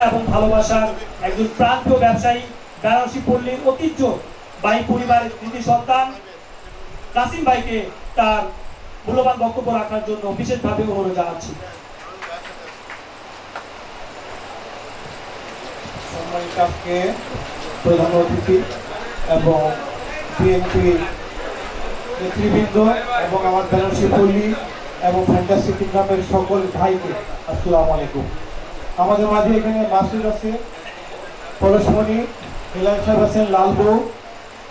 এবং ভালোবাসার একজন প্রান্তীয় ব্যবসায়ী, বেনারসি পল্লীর ঐতিহ্য, বাই পরিবারের কৃতি সন্তান কাসিম ভাইকে তার মূল্যবান বক্তব্য রাখার জন্য বিশেষভাবে অনুরোধ জানাচ্ছি। সম্মানিত আজকে প্রধান অতিথি এবং বিএনপি নেতৃবৃন্দ এবং আমার বেনারসি পল্লী এবং ফ্যান্টাসি কিংডমের সকল ভাইকে আসসালামু আলাইকুম। আমাদের মাঝে এখানে মাসুদ আছে, পরশমণি মিলান সাহেব আছেন লালবউ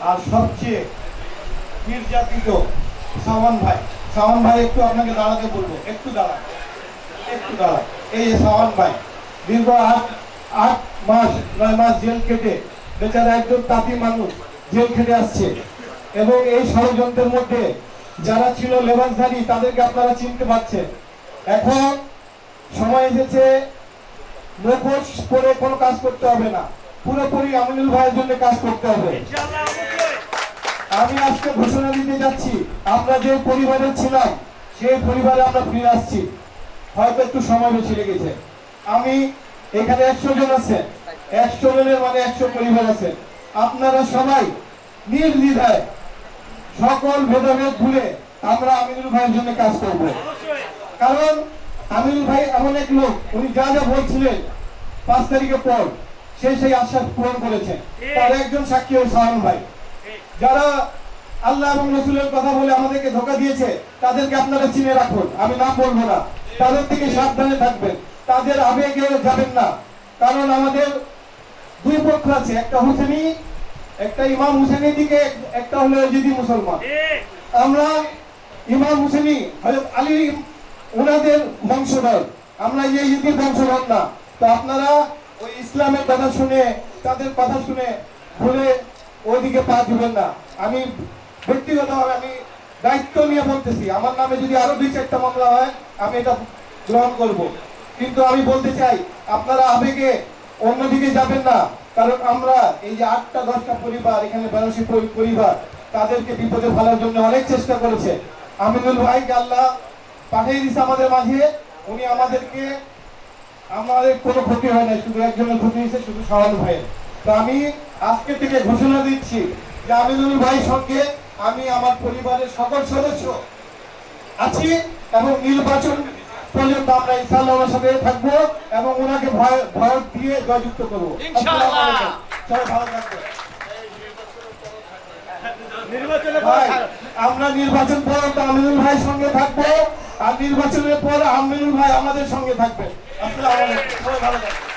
আর সবচেয়ে নির্যাতিত সামান ভাই। সামান ভাই একটু আপনাকে দাঁড়াতে বলব, একটু দাঁড়ান একটু দাঁড়ান। এই যে সামান ভাই, দীর্ঘ আট আট মাস, নয় মাস জেল কেটে বেচারা একজন তাঁতি মানুষ জেল খেটে আসছে। এবং এই ষড়যন্ত্রের মধ্যে যারা ছিল লেবাসধারী তাদেরকে আপনারা চিনতে পারছেন। এখন সময় এসেছে মুখোশ পরে কাজ করতে হবে না। পুরোপুরি আমিনুল ভাইয়ের জন্য কাজ করতে হবে। আমি আজকে ঘোষণা দিতে যাচ্ছি, আমরা যে পরিবারে ছিলাম, সেই পরিবারে আমরা ফিরে আসছি। হয়তো একটু সময় বেশি লেগেছে। আমি এখানে একশো জন আছে একশো জনের মানে একশো পরিবার আছে আপনারা সবাই নির্দ্বিধায় সকল ভেদাভেদ ভুলে আমরা আমিনুল ভাইয়ের জন্য কাজ করব। কারণ আমিনুল ভাই এমন এক লোক উনি যা যা বলছিলেন পাঁচ তারিখের পর সেই সেই আশ্বাস পূরণ করেছেন তার একজন সাক্ষী ও সাহান ভাই। যারা আল্লাহ এবং রসুলের কথা বলে আমাদেরকে ধোকা দিয়েছে তাদেরকে আপনারা চিনে রাখুন। আমি নাম বলব না। তাদের থেকে সাবধানে থাকবেন। তাদের আবেগে যাবেন না। কারণ আমাদের দুই পক্ষ আছে একটা হুসেনি একটা ইমাম হুসেনের দিকে একটা হলো যদি মুসলমান। আমরা ইমাম হুসেনি হযরত আলী ওনাদের বংশধর। আমরা ইহুদির বংশধর না। তো আপনারা ওই ইসলামের কথা শুনে, তাদের কথা শুনে ভুলে ওইদিকে পা দিবেন না। আমি ব্যক্তিগতভাবে আমি দায়িত্ব নিয়ে বলতেছি, আমার নামে যদি আরও দুই চারটা মামলা হয়, আমি এটা গ্রহণ করব। কিন্তু আমি বলতে চাই, আপনারা আবেগে অন্যদিকে যাবেন না। কারণ আমরা এই যে আটটা, দশটা পরিবার, এখানে বেনারসি পরিবার, তাদেরকে বিপদে ফেলার জন্য অনেক চেষ্টা করেছে। আমিনুল ভাইকে আল্লাহ পাঠিয়ে দিছে আমাদের মাঝে। উনি আমাদেরকে আমাদের কোনো ক্ষতি হয় না শুধু একজনের ক্ষতি হয়েছে শুধু সহান ভাইয়ের। তো আমি আজকে থেকে ঘোষণা দিচ্ছি যে আমিনুল ভাই সঙ্গে আমি আমার পরিবারের সকল সদস্য আছি এবং নির্বাচন পর্যন্ত আমরা ইনশাআল্লাহ ওনার সাথে থাকব এবং ওনাকে ভয় ভয় দিয়ে জয়যুক্ত করব। ইনশাআল্লাহ। সবাই ভালো আমরা নির্বাচন পর্যন্ত আমিনুল ভাই সঙ্গে থাকব। আর নির্বাচনের পর আমিনুল ভাই আমাদের সঙ্গে থাকবে। আসসালামু আলাইকুম। ভালো থাকবেন।